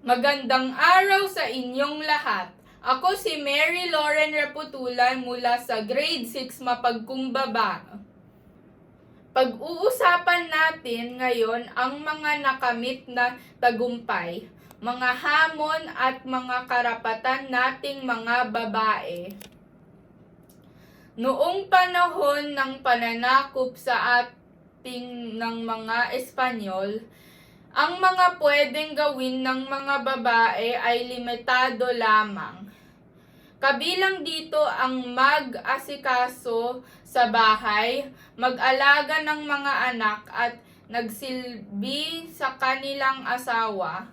Magandang araw sa inyong lahat. Ako si Mary Lauren Reputulan mula sa Grade 6 Mapagkumbaba. Pag-uusapan natin ngayon ang mga nakamit na tagumpay, mga hamon at mga karapatan nating mga babae. Noong panahon ng pananakop sa ating ng mga Espanyol, ang mga pwedeng gawin ng mga babae ay limitado lamang. Kabilang dito ang mag-asikaso sa bahay, mag-alaga ng mga anak at nagsilbi sa kanilang asawa.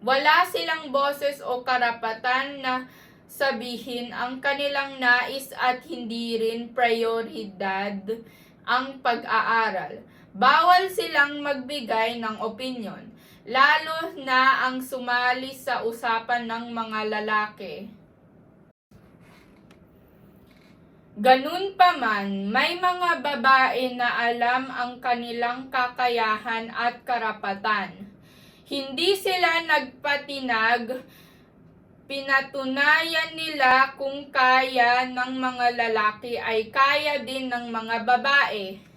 Wala silang boses o karapatan na sabihin ang kanilang nais at hindi rin prioridad ang pag-aaral. Bawal silang magbigay ng opinion, lalo na ang sumali sa usapan ng mga lalaki. Ganun pa man, may mga babae na alam ang kanilang kakayahan at karapatan. Hindi sila nagpatinag, pinatunayan nila kung kaya ng mga lalaki ay kaya din ng mga babae.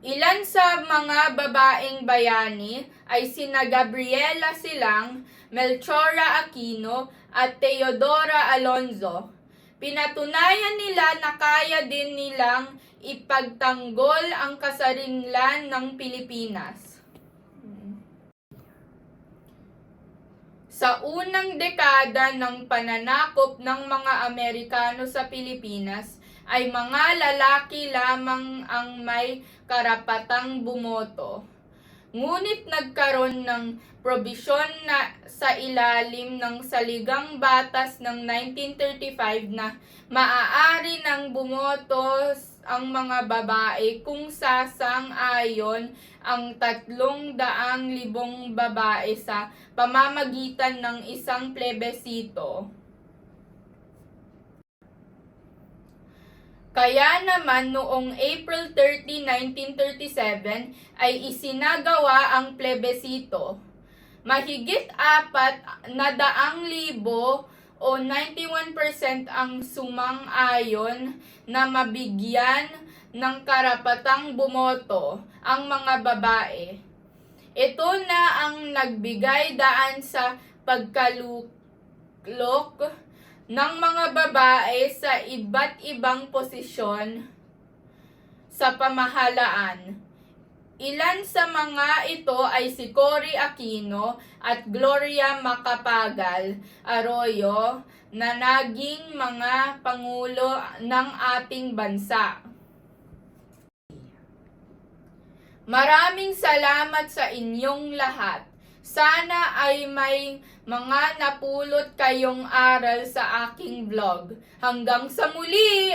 Ilan sa mga babaeng bayani ay sina Gabriela Silang, Melchora Aquino at Teodora Alonzo. Pinatunayan nila na kaya din nilang ipagtanggol ang kasarinlan ng Pilipinas. Sa unang dekada ng pananakop ng mga Amerikano sa Pilipinas, ay mga lalaki lamang ang may karapatang bumoto. Ngunit nagkaroon ng probisyon na sa ilalim ng saligang batas ng 1935 na maaari ng bumoto ang mga babae kung sasang-ayon ang tatlong daang libong babae sa pamamagitan ng isang plebisito. Kaya naman noong April 30, 1937 ay isinagawa ang plebisito. Mahigit apat na daang libo o 91% ang sumang-ayon na mabigyan ng karapatang bumoto ang mga babae. Ito na ang nagbigay daan sa pagkaluklok ng mga babae sa iba't ibang posisyon sa pamahalaan. Ilan sa mga ito ay si Cory Aquino at Gloria Macapagal Arroyo na naging mga pangulo ng ating bansa. Maraming salamat sa inyong lahat. Sana ay may mga napulot kayong aral sa aking vlog. Hanggang sa muli!